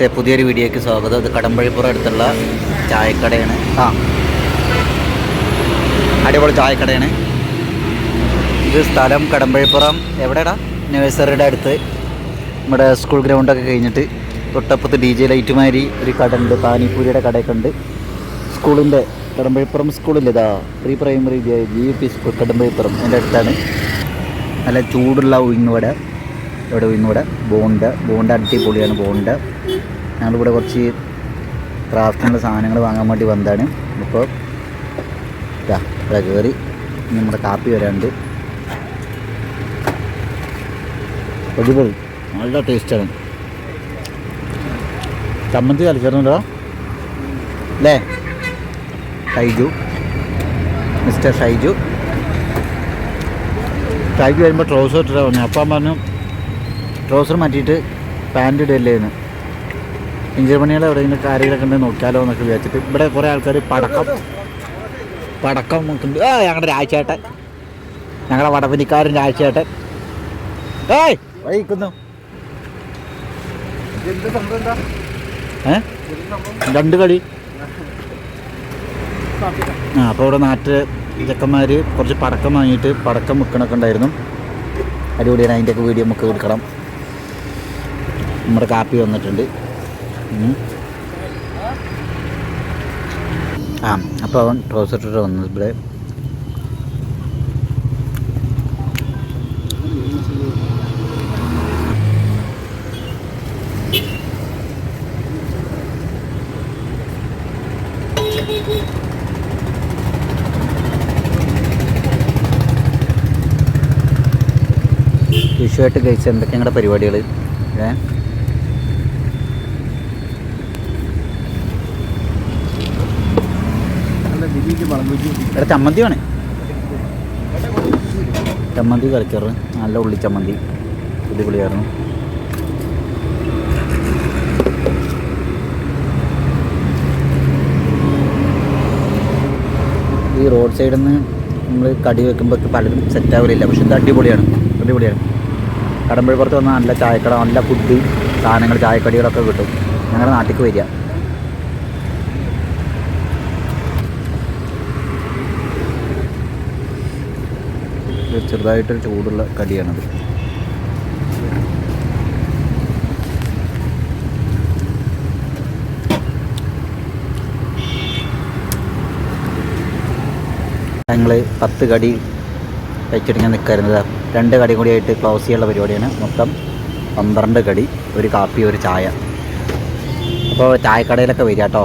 Guys പുതിയൊരു വീഡിയോയ്ക്ക് സ്വാഗതം. ഇത് കടമ്പഴിപ്പുറം അടുത്തുള്ള ചായക്കടയാണ്. ആ. അടിപൊളി ചായക്കടയാണ്. ഇത് സ്ഥലം കടമ്പഴിപ്പുറം. എവിടെടാ? നഴ്സറിയുടെ അടുത്ത്. നമ്മുടെ സ്കൂൾ ഗ്രൗണ്ടൊക്കെ കഴിഞ്ഞിട്ട് തൊട്ടപ്പുറത്ത് ഡി ജെ ലൈറ്റുമാരി ഒരു കട ഉണ്ട് പാനിപ്പൂരിയുടെ കടയൊക്കെ ഉണ്ട്. സ്കൂളിന്റെ Kadambazhipuram സ്കൂളില്ലേതാ pre primary G U P school Kadambazhipuram. എന്റെ അടുത്താണ്. നല്ല ചൂടുള്ള ഉഴുന്നുവട. ഇവിടെ ഉഴുന്നുവട? ബോണ്ട. ബോണ്ട അടിപൊളിയാണ് ബോണ്ട. ഞങ്ങളിവിടെ കുറച്ച് ക്രാഫ്റ്റിനുള്ള സാധനങ്ങൾ വാങ്ങാൻ വേണ്ടി വന്നതാണ്. ഇപ്പോൾ ഇവിടെ കയറി നമ്മുടെ കാപ്പി വരാണ്ട് അടിപൊളി. നല്ല ടേസ്റ്റാണ്. ചമ്മന്തി കളിച്ചിട്ടുണ്ടോ അല്ലേ? ഷൈജു. മിസ്റ്റർ ഷൈജു. ഷൈജു വരുമ്പോൾ ട്രൗസർ ഇട്ടിട്ടാണ് പറഞ്ഞു അപ്പം പറഞ്ഞു ട്രൗസർ മാറ്റിയിട്ട് പാന്റ് ഇടല്ലേന്ന് അവിടെ എവിടെയെങ്കിലും കാര്യങ്ങളൊക്കെ ഉണ്ടെങ്കിൽ നോക്കിയാലോ എന്നൊക്കെ വിചാരിച്ചിട്ട് ഇവിടെ കുറേ ആൾക്കാർ പടക്കം പടക്കം നോക്കുന്നുണ്ട്. ആ ഞങ്ങളുടെ രാജേട്ടൻ. ഞങ്ങളുടെ വടപനിക്കാരൻ രാജേട്ടൻ. ഏയ് വൈക്കുന്നു ഏ? രണ്ട് കളി. ആ അപ്പോൾ ഇവിടെ നാട്ടിൽ ചെക്കന്മാർ കുറച്ച് പടക്കം വാങ്ങിയിട്ട് പടക്കം വിൽക്കണൊക്കെ ഉണ്ടായിരുന്നു. അടിപൊളിയാണ്. അതിന്റെയൊക്കെ വീഡിയോ നമുക്ക് എടുക്കണം. നമ്മുടെ കാപ്പി വന്നിട്ടുണ്ട്. ആ അപ്പോൾ അവൻ ട്രൗസർ ഇട്ടിട്ട് വന്നു ഇവിടെ. വിഷുവായിട്ട് കഴിച്ച എന്തൊക്കെ ഞങ്ങളുടെ പരിപാടികൾ ഏ? ഇവിടെ ചമ്മന്തി വേണേ ചമ്മന്തി കറിക്കാറ്. നല്ല ഉള്ളി ചമ്മന്തി. അടിപൊളിയായിരുന്നു. ഈ റോഡ് സൈഡിൽ നിന്ന് നമ്മൾ കടി വെക്കുമ്പോൾ പലരും സെറ്റ് ആവില്ല പക്ഷെ ഇത് അടിപൊളിയാണ്. അടിപൊളിയാണ്. കടമ്പഴിപ്പുറത്ത് വന്നാൽ നല്ല ചായക്കട നല്ല ഫുഡ് സാധനങ്ങൾ ചായക്കടികളൊക്കെ കിട്ടും. ഞങ്ങളുടെ നാട്ടിലേക്ക് വരിക ഇത് ചെറുതായിട്ടൊരു ചൂടുള്ള കടിയാണത്. ഞങ്ങൾ പത്ത് കടി വെച്ചിട്ട് ഞാൻ നിൽക്കായിരുന്നത് രണ്ട് കടി കൂടിയായിട്ട് ക്ലോസ് ചെയ്യാനുള്ള പരിപാടിയാണ്. മൊത്തം പന്ത്രണ്ട് കടി ഒരു കാപ്പി ഒരു ചായ. അപ്പോൾ ചായക്കടയിലൊക്കെ വരിക കേട്ടോ.